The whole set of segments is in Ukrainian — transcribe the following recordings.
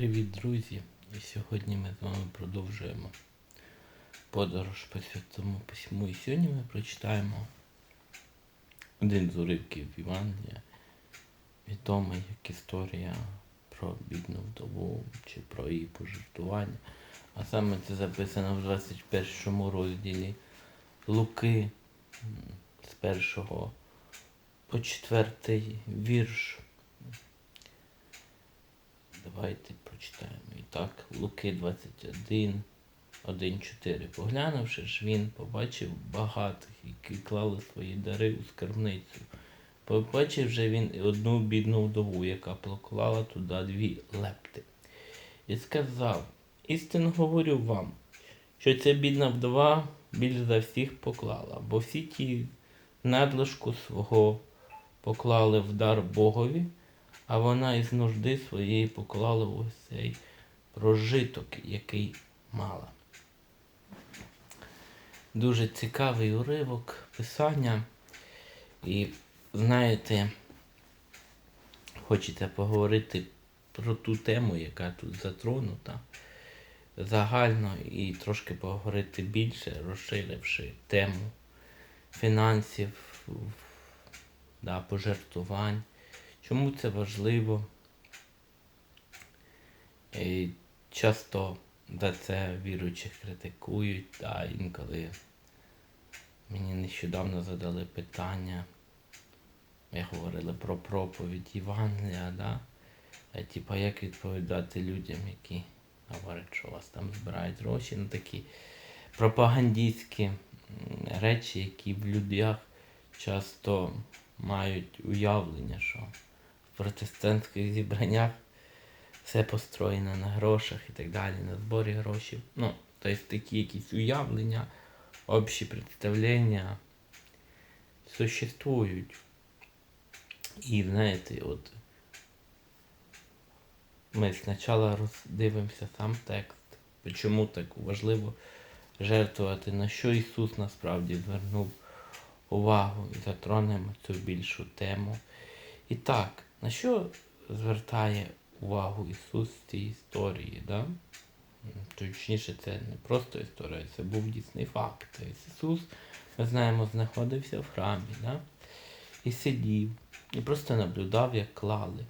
Привіт, друзі! І сьогодні ми з вами продовжуємо подорож по Святому Письму. І сьогодні ми прочитаємо один з уривків Євангелія, відомий як історія про бідну вдову чи про її пожертвування. А саме це записано в 21 розділі Луки з першого по четвертий вірш. Давайте прочитаємо. І так, Луки 21, 1, 4. Поглянувши ж, він побачив багатих, які клали свої дари у скарбницю. Побачив же він одну бідну вдову, яка поклала туди дві лепти. І сказав: істинно говорю вам, що ця бідна вдова більш за всіх поклала, бо всі ті надлишку свого поклали в дар Богові, а вона із нужди своєї поклала ось цей прожиток, який мала. Дуже цікавий уривок писання. І знаєте, хочеться поговорити про ту тему, яка тут затронута загально і трошки поговорити більше, розширивши тему фінансів, да, пожертвувань. Чому це важливо? І часто за це віруючих критикують, та інколи мені нещодавно задали питання. Ми говорили про проповідь Євангелія, да? А типа як відповідати людям, які говорять, що у вас там збирають гроші на такі пропагандистські речі, які в людях часто мають уявлення, що протестантських зібраннях все построєно на грошах і так далі, на зборі грошей. Ну, тобто такі якісь уявлення, общі представлення существують. І знаєте, от ми спочатку роздивимося сам текст. Чому так важливо жертвувати, на що Ісус насправді звернув увагу і затронемо цю більшу тему. І так, на що звертає увагу Ісус в цій історії? Да? Точніше, це не просто історія, це був дійсний факт. Ісус, ми знаємо, знаходився в храмі да? і сидів, і просто наблюдав, як клали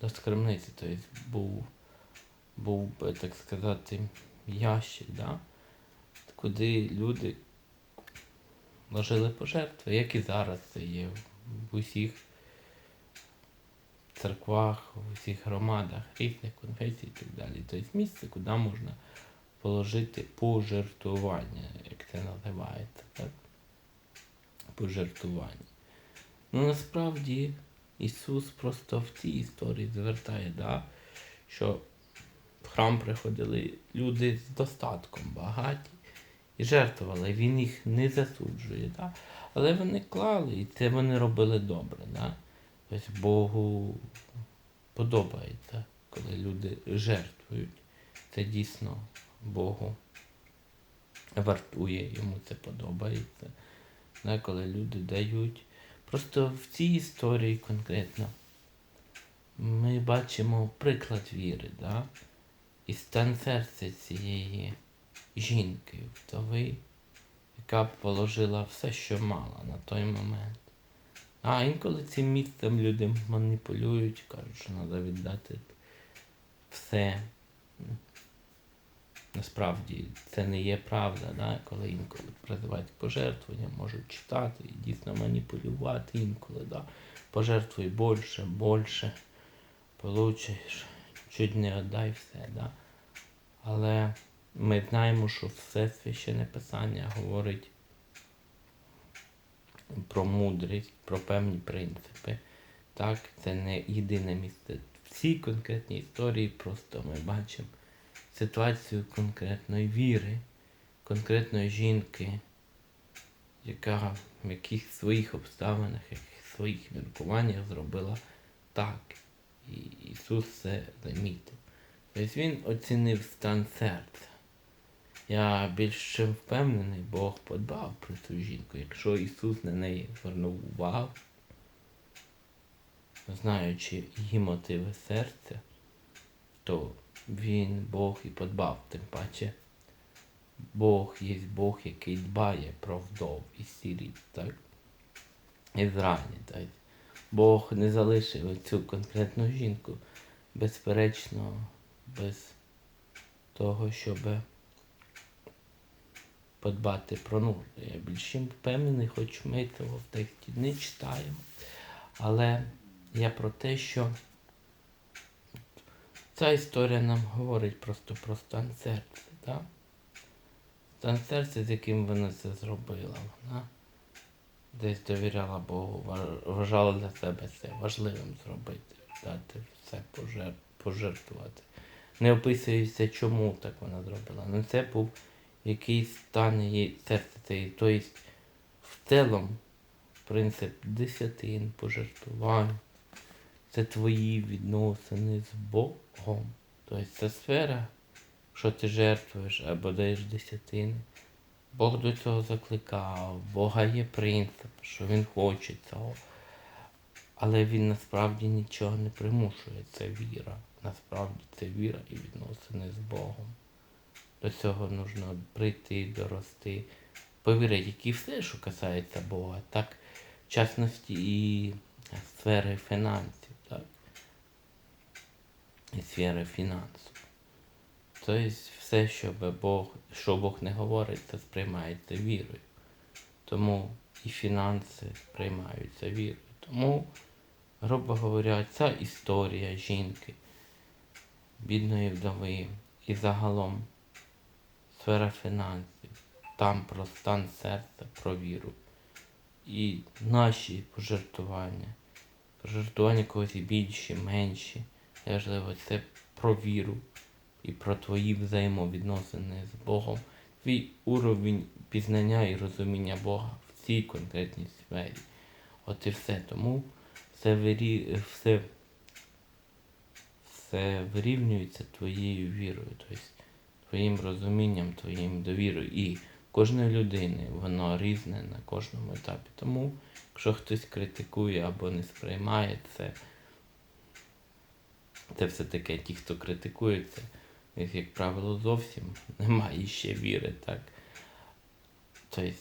до скарбниці. Тобто був, був би, так сказати, ящик, да? куди люди ложили пожертви, як і зараз це є в усіх церквах, в усіх громадах, різних конфесій і так далі. Тобто місце, куди можна положити пожертвування, як це називається, так? Пожертвування. Ну насправді Ісус просто в цій історії звертає, да, що в храм приходили люди з достатком багаті і жертвували. Він їх не засуджує. Да? Але вони клали, і це вони робили добре. Да? Тобто Богу подобається, коли люди жертвують. Це дійсно Богу вартує, йому це подобається. Коли люди дають. Просто в цій історії конкретно ми бачимо приклад віри, да? і стан серця цієї жінки, вдови, яка положила все, що мала на той момент. А інколи цим місцем люди маніпулюють, кажуть, що треба віддати все. Насправді це не є правда, да? коли інколи призивають пожертвування, можуть читати і дійсно маніпулювати інколи. Да? Пожертвуй більше, більше, получиш, чуть не віддай все. Да? Але ми знаємо, що все священне писання говорить про мудрість, про певні принципи. Так, це не єдине місце. В цій конкретній історії просто ми бачимо ситуацію конкретної віри, конкретної жінки, яка в якихось своїх обставинах, в якихось своїх міркуваннях зробила так. І Ісус це замітив. Тобто Він оцінив стан серця. Я більш чим впевнений, Бог подбав про цю жінку. Якщо Ісус на неї звернув увагу, знаючи її мотиви серця, то він Бог і подбав, тим паче. Бог є Бог, який дбає про вдов і сіріт, так? Ізраїлі, так? Бог не залишив цю конкретну жінку, безперечно, без того, щоб подбати про нужди. Я більш впевнений, хоч ми цього в тексті не читаємо. Але я про те, що ця історія нам говорить просто про стан серця. Так? Стан серця, з яким вона це зробила. Вона десь довіряла Богу, вважала для себе це важливим зробити, дати все пожер- пожертвувати. Не описується, чому так вона зробила. Ну це був якийсь стан її серця. Це, тобто в цілому принцип десятин, пожертвувань. Це твої відносини з Богом. Тобто це сфера, що ти жертвуєш або даєш десятини. Бог до цього закликав, Бога є принцип, що Він хоче цього. Але він насправді нічого не примушує. Це віра. Насправді це віра і відносини з Богом. До цього потрібно прийти, дорости, повірити, як і все, що касається Бога, так, в частності і сфери фінансів, так, і сфери фінансів. Тобто все, що Бог, що Бог не говорить, це сприймається вірою. Тому і фінанси сприймаються вірою. Тому, грубо говоря, ця історія жінки, бідної вдови і загалом сфера фінансів, там про стан серця, про віру. І наші пожертвування, пожертвування когось більші, менші, важливо, це про віру і про твої взаємовідносини з Богом, твій уровень пізнання і розуміння Бога в цій конкретній сфері. От і все. Тому все, вирі... все, все вирівнюється твоєю вірою, тобто твоїм розумінням, твоїм довірою. І кожної людини воно різне на кожному етапі. Тому, якщо хтось критикує або не сприймає це, це все таке, ті, хто критикує це, них, як правило, зовсім немає ще віри, так? Тобто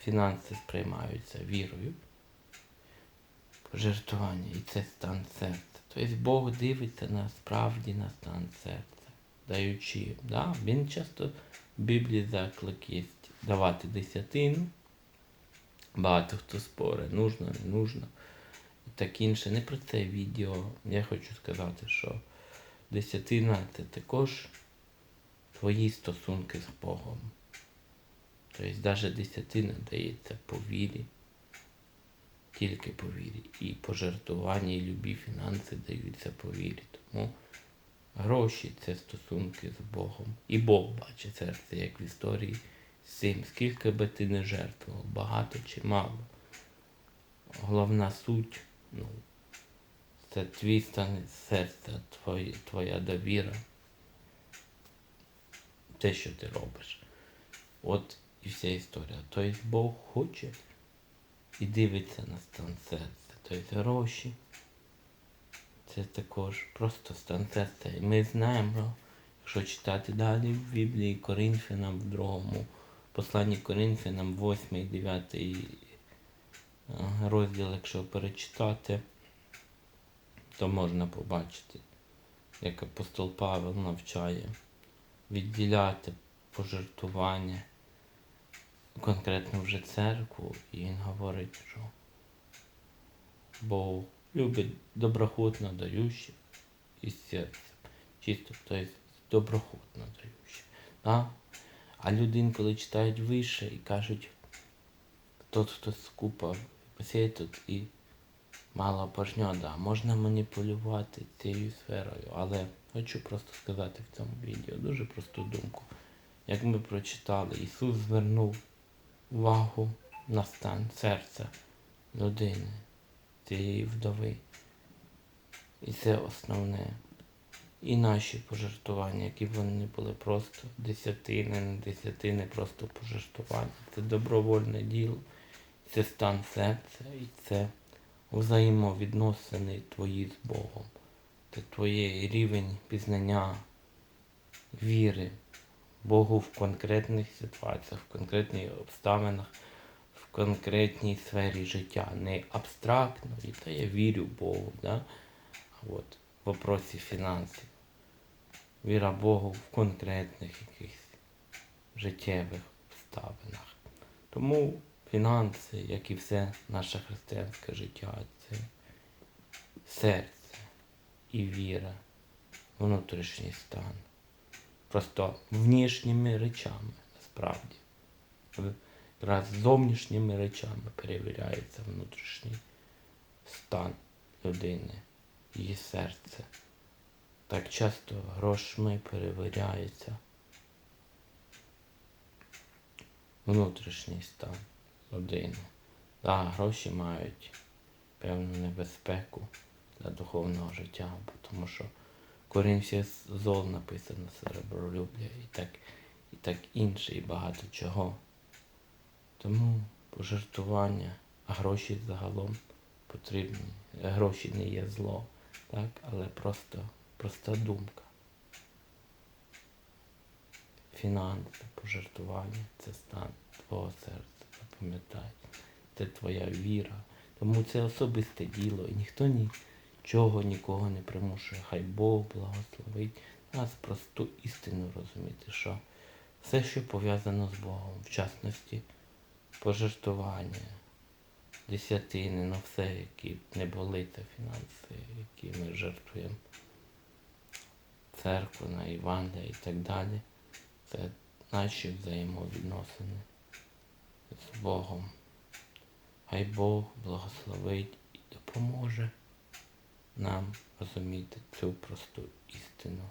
фінанси сприймаються вірою, пожертвування, і це стан серця. Тобто Бог дивиться насправді на стан серця, даючи. Да? Він часто в Біблії заклик є давати десятину. Багато хто спорить, нужно, не нужно. І так інше. Не про це відео. Я хочу сказати, що десятина це також твої стосунки з Богом. Тобто навіть десятина дається по вірі, тільки по вірі. І пожертвування, і любі фінанси даються по вірі. Тому гроші це стосунки з Богом. І Бог бачить серце, як в історії з цим. Скільки би ти не жертвував, багато чи мало. Головна суть, ну, це твій стан серця, твоя, твоя довіра. Те, що ти робиш. От і вся історія. Тобто Бог хоче і дивиться на стан серця. Тобто гроші. Це також просто стан. І ми знаємо, якщо читати далі в Біблії Коринфянам в другому посланні Коринфянам 8 і 9 розділ, якщо перечитати, то можна побачити, як апостол Павел навчає відділяти пожертвування конкретно вже церкву, і він говорить, що Бог любить доброхотно даючи і серцем. Чисто, тобто доброхотно даючи. Да? А люди інколи читають вище і кажуть, тот, хто скупа посіє тут і мало пожньо, да. Можна маніпулювати цією сферою, але хочу просто сказати в цьому відео дуже просту думку. Як ми прочитали, Ісус звернув увагу на стан серця людини, цієї вдови. І це основне. І наші пожертвування, які б вони не були просто десятини, не десятини, просто пожертвування. Це добровольне діло, це стан серця і це взаємовідносини твої з Богом. це твоє рівень пізнання віри Богу в конкретних ситуаціях, в конкретних обставинах, в конкретній сфері життя. Не абстрактно, і та я вірю Богу, да? от в вопросі фінансів. Віра Богу в конкретних якихось життєвих обставинах. Тому фінанси, як і все наше християнське життя, це серце і віра, внутрішній стан. Просто внішніми речами, насправді. Якраз зовнішніми речами перевіряється внутрішній стан людини, її серце. Так часто грошми перевіряється внутрішній стан людини. Так, гроші мають певну небезпеку для духовного життя, тому що корінь всіх зол написано серебролюбля і так, і так інше, і багато чого. Тому пожертвування, а гроші загалом потрібні. Гроші не є зло, так, але просто проста думка. Фінанси, пожертвування це стан твого серця, запам'ятай. Це твоя віра. Тому це особисте діло, і ніхто нічого нікого не примушує. Хай Бог благословить нас просту істину розуміти, що все, що пов'язано з Богом, в частності пожертвування, десятини, на все, які не були це фінанси, які ми жертвуємо церкву, на Євангелія і так далі. Це наші взаємовідносини з Богом. Хай Бог благословить і допоможе нам розуміти цю просту істину.